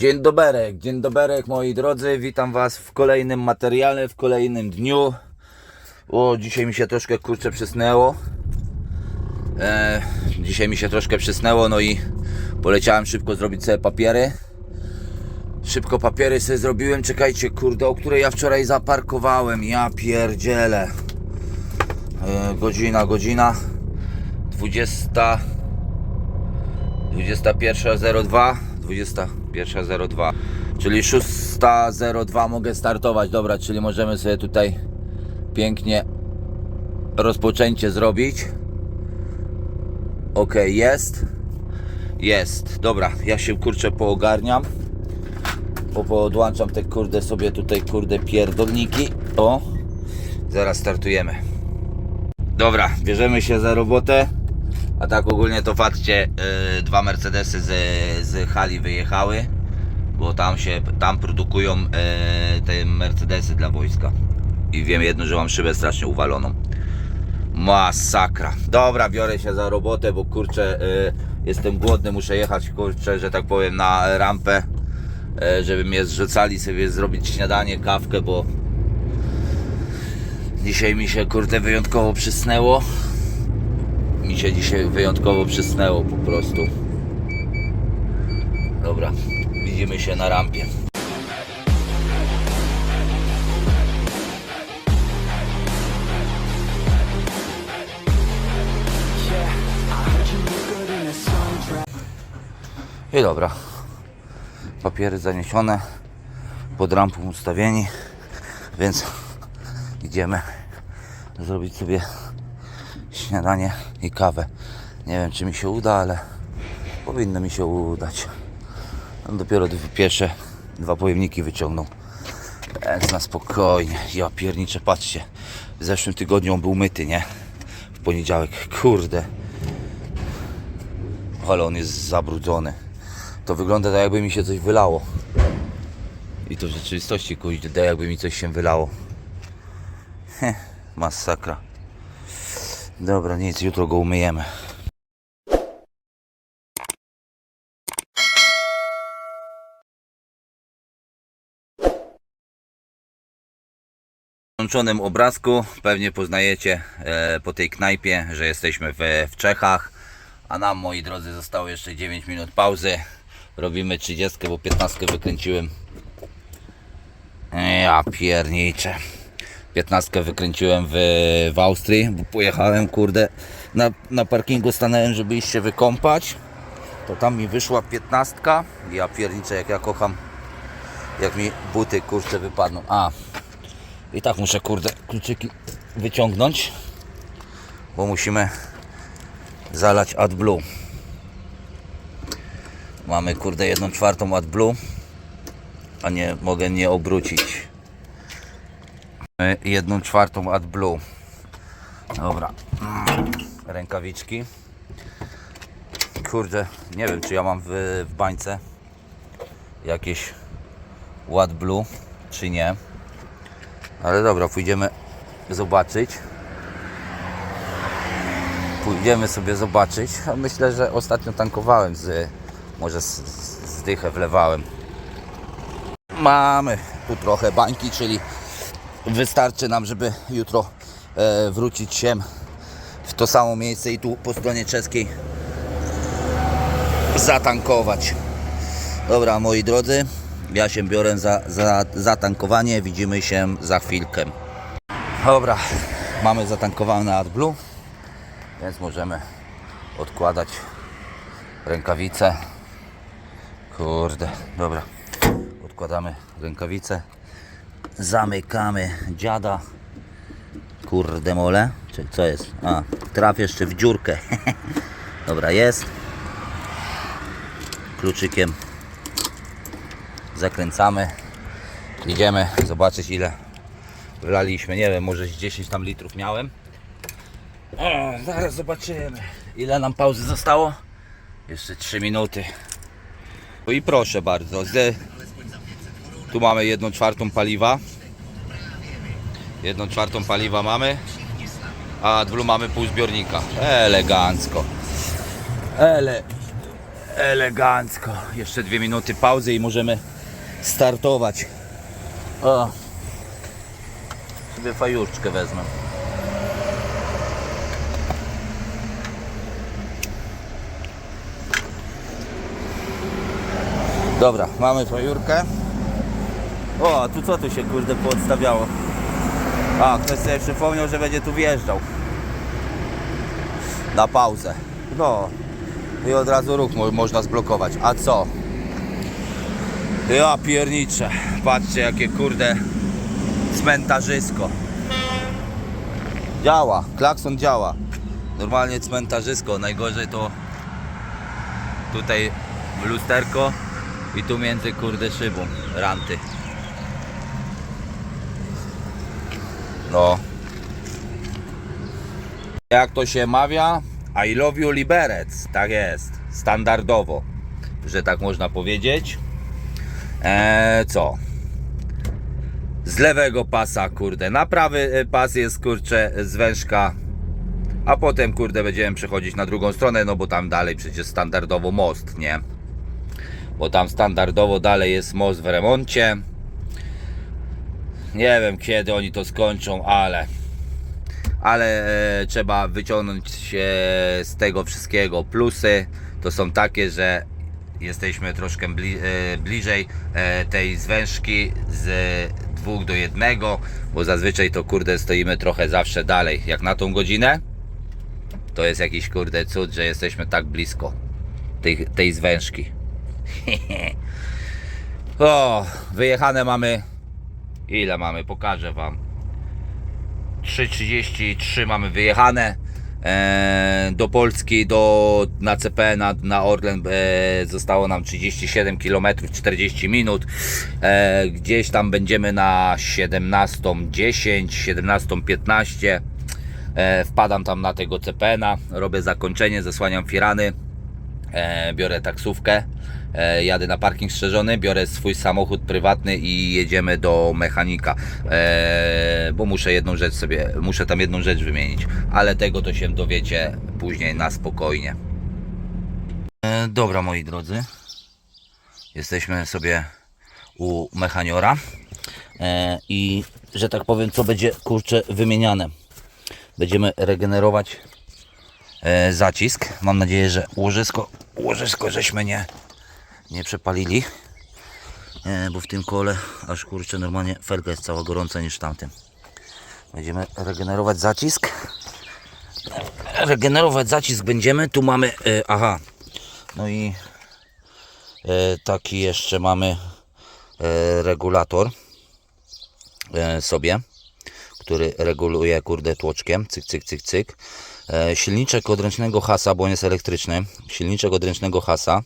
Dzień doberek, dzień doberek moi drodzy, witam was w kolejnym materiale, w kolejnym dniu. O, dzisiaj mi się troszkę kurczę przysnęło. E, dzisiaj mi się troszkę przysnęło, no i poleciałem szybko zrobić sobie papiery. Szybko papiery sobie zrobiłem, czekajcie, kurde, o której ja wczoraj zaparkowałem, ja pierdzielę. E, godzina, godzina, 20... 21.02 21.02 Czyli 6.02 mogę startować. Dobra, czyli możemy sobie tutaj Pięknie Rozpoczęcie zrobić. Ok, jest. Jest, dobra Ja się kurczę poogarniam. Po- Poodłączam te kurde sobie tutaj kurde pierdolniki. O Zaraz startujemy. Dobra, bierzemy się za robotę a tak ogólnie to patrzcie, yy, dwa Mercedesy z, z hali wyjechały, bo tam się, tam produkują yy, te Mercedesy dla wojska. I wiem jedno, że mam szybę strasznie uwaloną. Masakra. Dobra, biorę się za robotę, bo kurczę, yy, jestem głodny, muszę jechać, kurczę, że tak powiem, na rampę, yy, żeby mnie zrzucali sobie zrobić śniadanie, kawkę, bo dzisiaj mi się, kurde, wyjątkowo przysnęło mi się dzisiaj wyjątkowo przysnęło po prostu. Dobra, widzimy się na rampie. I dobra. Papiery zaniesione, pod rampą ustawieni, więc idziemy zrobić sobie śniadanie i kawę. Nie wiem, czy mi się uda, ale powinno mi się udać. On dopiero pierwsze dwa pojemniki wyciągnął. Więc na spokojnie. Ja pierniczę, patrzcie. W zeszłym tygodniu on był myty, nie? W poniedziałek. Kurde. Ale on jest zabrudzony. To wygląda tak, jakby mi się coś wylało. I to w rzeczywistości, kurde, jakby mi coś się wylało. Heh, masakra. Dobra, nic, jutro go umyjemy. W włączonym obrazku pewnie poznajecie e, po tej knajpie, że jesteśmy w, w Czechach, a nam, moi drodzy, zostało jeszcze 9 minut pauzy. Robimy 30, bo 15 wykręciłem. Ja pierniczę. 15 wykręciłem w, w Austrii, bo pojechałem, kurde, na, na parkingu stanąłem, żeby iść się wykąpać. To tam mi wyszła 15. Ja pierniczę, jak ja kocham, jak mi buty, kurczę, wypadną. A, i tak muszę, kurde, kluczyki wyciągnąć, bo musimy zalać AdBlue. Mamy, kurde, jedną czwartą AdBlue, a nie mogę nie obrócić jedną czwartą AdBlue. Dobra. Mm, Rękawiczki. Kurde, nie wiem czy ja mam w, w bańce jakieś AdBlue czy nie. Ale dobra, pójdziemy zobaczyć. Pójdziemy sobie zobaczyć. Myślę, że ostatnio tankowałem z może z, z dychę wlewałem. Mamy tu trochę bańki, czyli wystarczy nam, żeby jutro e, wrócić się w to samo miejsce i tu po stronie czeskiej zatankować. Dobra, moi drodzy, ja się biorę za, za zatankowanie. Widzimy się za chwilkę. Dobra, mamy zatankowane AdBlue, więc możemy odkładać rękawice. Kurde, dobra. Odkładamy rękawice zamykamy dziada. Kurde mole. Czy co jest? A traf jeszcze w dziurkę. Dobra jest. Kluczykiem zakręcamy. Idziemy zobaczyć ile wlaliśmy. Nie wiem może z 10 tam litrów miałem. O, zaraz zobaczymy. Ile nam pauzy zostało? Jeszcze 3 minuty. No i proszę bardzo z tu mamy jedną czwartą paliwa. Jedną czwartą paliwa mamy. A dwu mamy pół zbiornika. Elegancko. Ele. Elegancko. Jeszcze dwie minuty pauzy i możemy startować. O. Sobie fajurczkę wezmę. Dobra, mamy fajurkę. O, a tu co tu się kurde poodstawiało? A, ktoś sobie przypomniał, że będzie tu wjeżdżał. Na pauzę. No. I od razu ruch mo- można zblokować. A co? Ja pierniczę. Patrzcie jakie kurde cmentarzysko. Działa, klakson działa. Normalnie cmentarzysko. Najgorzej to tutaj lusterko i tu między kurde szybą ranty. No. Jak to się mawia? I love you Liberec. Tak jest. Standardowo, że tak można powiedzieć. Eee, co? Z lewego pasa, kurde. Na prawy e, pas jest, kurcze, z wężka. A potem, kurde, będziemy przechodzić na drugą stronę, no bo tam dalej przecież standardowo most, nie? Bo tam standardowo dalej jest most w remoncie. Nie wiem kiedy oni to skończą, ale ale e, trzeba wyciągnąć się z tego wszystkiego. Plusy to są takie, że jesteśmy troszkę bli, e, bliżej e, tej zwężki z dwóch do jednego, bo zazwyczaj to kurde stoimy trochę zawsze dalej. Jak na tą godzinę, to jest jakiś kurde cud, że jesteśmy tak blisko tej, tej zwężki. o, wyjechane mamy. Ile mamy? Pokażę Wam. 3.33 mamy wyjechane e, do Polski, do, na CP, na, na Orlen e, zostało nam 37 km 40 minut e, gdzieś tam będziemy na 17.10 17.15 e, wpadam tam na tego CPN-a robię zakończenie, zasłaniam firany e, biorę taksówkę, jadę na parking strzeżony, biorę swój samochód prywatny i jedziemy do mechanika, e, bo muszę jedną rzecz sobie, muszę tam jedną rzecz wymienić, ale tego to się dowiecie później na spokojnie. E, dobra moi drodzy, jesteśmy sobie u mechaniora e, i że tak powiem co będzie kurczę wymieniane. Będziemy regenerować e, zacisk. Mam nadzieję, że łożysko, łożysko żeśmy nie, nie przepalili. E, bo w tym kole aż kurczę normalnie felga jest cała gorąca niż tamtym. Będziemy regenerować zacisk. Regenerować zacisk będziemy. Tu mamy, e, aha, no i e, taki jeszcze mamy regulator sobie który reguluje kurde tłoczkiem, cyk, cyk, cyk, cyk. E, silniczek odręcznego hasa, bo on jest elektryczny, silniczek odręcznego hasa,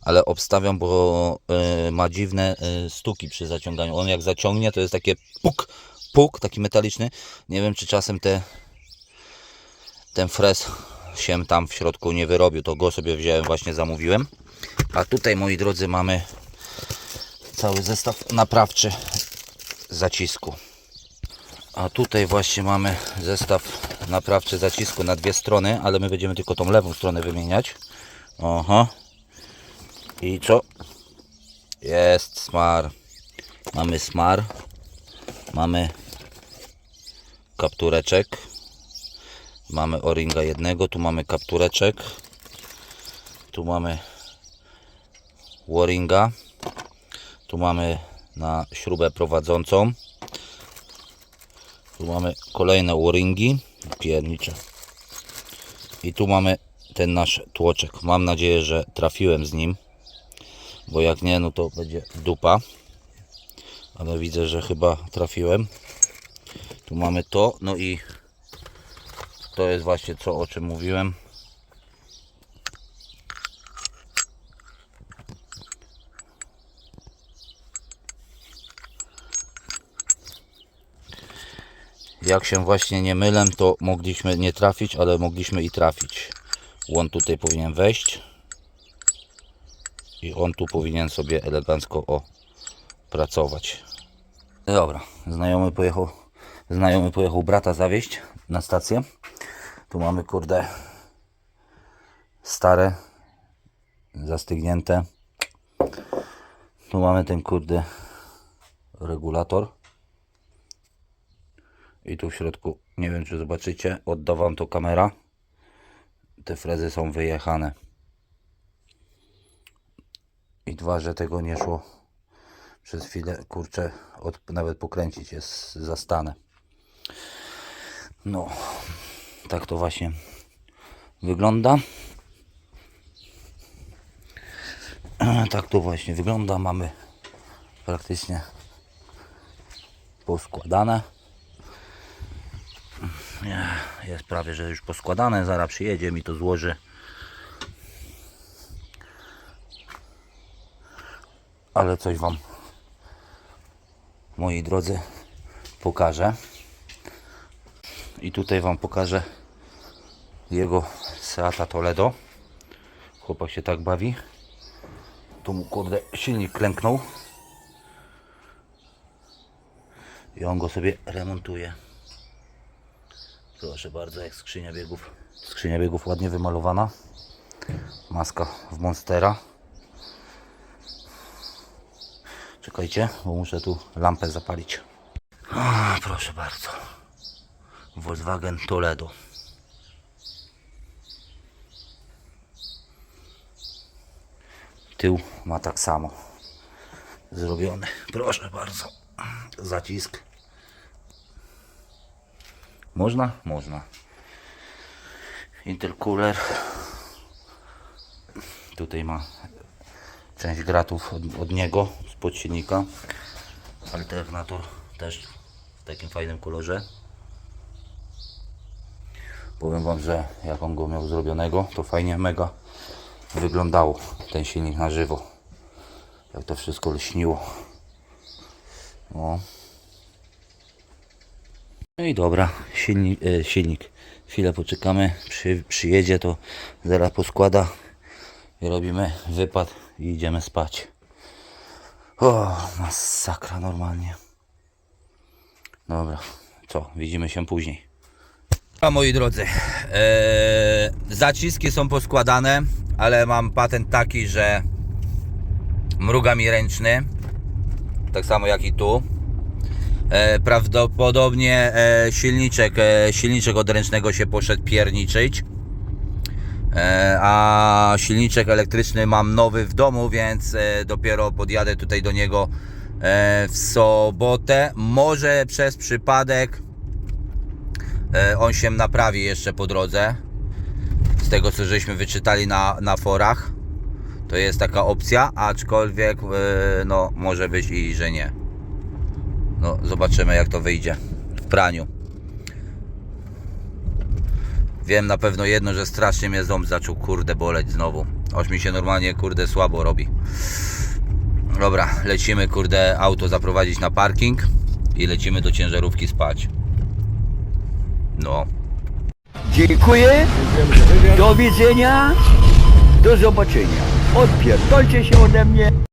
ale obstawiam, bo e, ma dziwne e, stuki przy zaciąganiu. On jak zaciągnie, to jest takie puk, puk, taki metaliczny. Nie wiem, czy czasem te, ten fres się tam w środku nie wyrobił, to go sobie wziąłem, właśnie zamówiłem. A tutaj, moi drodzy, mamy cały zestaw naprawczy zacisku. A tutaj właśnie mamy zestaw naprawczy zacisku na dwie strony, ale my będziemy tylko tą lewą stronę wymieniać. Oho. I co? Jest smar. Mamy smar. Mamy kaptureczek. Mamy o-ringa jednego, tu mamy kaptureczek. Tu mamy waringa. Tu mamy na śrubę prowadzącą. Tu mamy kolejne waringi. Piernicze. I tu mamy ten nasz tłoczek. Mam nadzieję, że trafiłem z nim. Bo jak nie, no to będzie dupa. Ale widzę, że chyba trafiłem. Tu mamy to. No i to jest właśnie co, o czym mówiłem. Jak się właśnie nie mylę, to mogliśmy nie trafić, ale mogliśmy i trafić. On tutaj powinien wejść. I on tu powinien sobie elegancko o, pracować. Dobra, znajomy pojechał, znajomy pojechał brata zawieźć na stację. Tu mamy kurde stare zastygnięte. Tu mamy ten kurde regulator. I tu w środku, nie wiem czy zobaczycie, odda wam to kamera. Te frezy są wyjechane. I dwa, że tego nie szło przez chwilę, kurczę, od, nawet pokręcić jest zastane. No, tak to właśnie wygląda. Tak to właśnie wygląda. Mamy praktycznie poskładane. Jest prawie, że już poskładane. Zaraz przyjedzie mi to złoży. Ale coś Wam, moi drodzy, pokażę. I tutaj Wam pokażę jego Seata Toledo. Chłopak się tak bawi. Tu mu kurde silnik klęknął. I on go sobie remontuje. Proszę bardzo, jak skrzynia biegów. Skrzynia biegów ładnie wymalowana. Maska w Monstera. Czekajcie, bo muszę tu lampę zapalić. Proszę bardzo. Volkswagen Toledo. Tył ma tak samo zrobiony. Proszę bardzo. Zacisk. Można? Można. Intercooler. Tutaj ma część gratów od, od niego, spod silnika. Alternator też w takim fajnym kolorze. Powiem Wam, że jak on go miał zrobionego, to fajnie mega wyglądało ten silnik na żywo. Jak to wszystko lśniło. No. No i dobra, silnik, e, silnik. Chwilę poczekamy, Przy, przyjedzie to zaraz poskłada i robimy wypad i idziemy spać. O, masakra normalnie. Dobra, co, widzimy się później. A moi drodzy, e, zaciski są poskładane, ale mam patent taki, że mruga mi ręczny, tak samo jak i tu. E, prawdopodobnie e, silniczek, e, silniczek od ręcznego się poszedł pierniczyć. A silniczek elektryczny mam nowy w domu, więc dopiero podjadę tutaj do niego w sobotę. Może przez przypadek on się naprawi jeszcze po drodze. Z tego co żeśmy wyczytali na, na forach. To jest taka opcja, aczkolwiek no może być i że nie. No zobaczymy jak to wyjdzie w praniu. Wiem na pewno jedno, że strasznie mnie ząb zaczął kurde boleć znowu. Oś mi się normalnie kurde słabo robi. Dobra, lecimy kurde auto zaprowadzić na parking i lecimy do ciężarówki spać. No. Dziękuję, do widzenia, do zobaczenia. Odpierdolcie się ode mnie.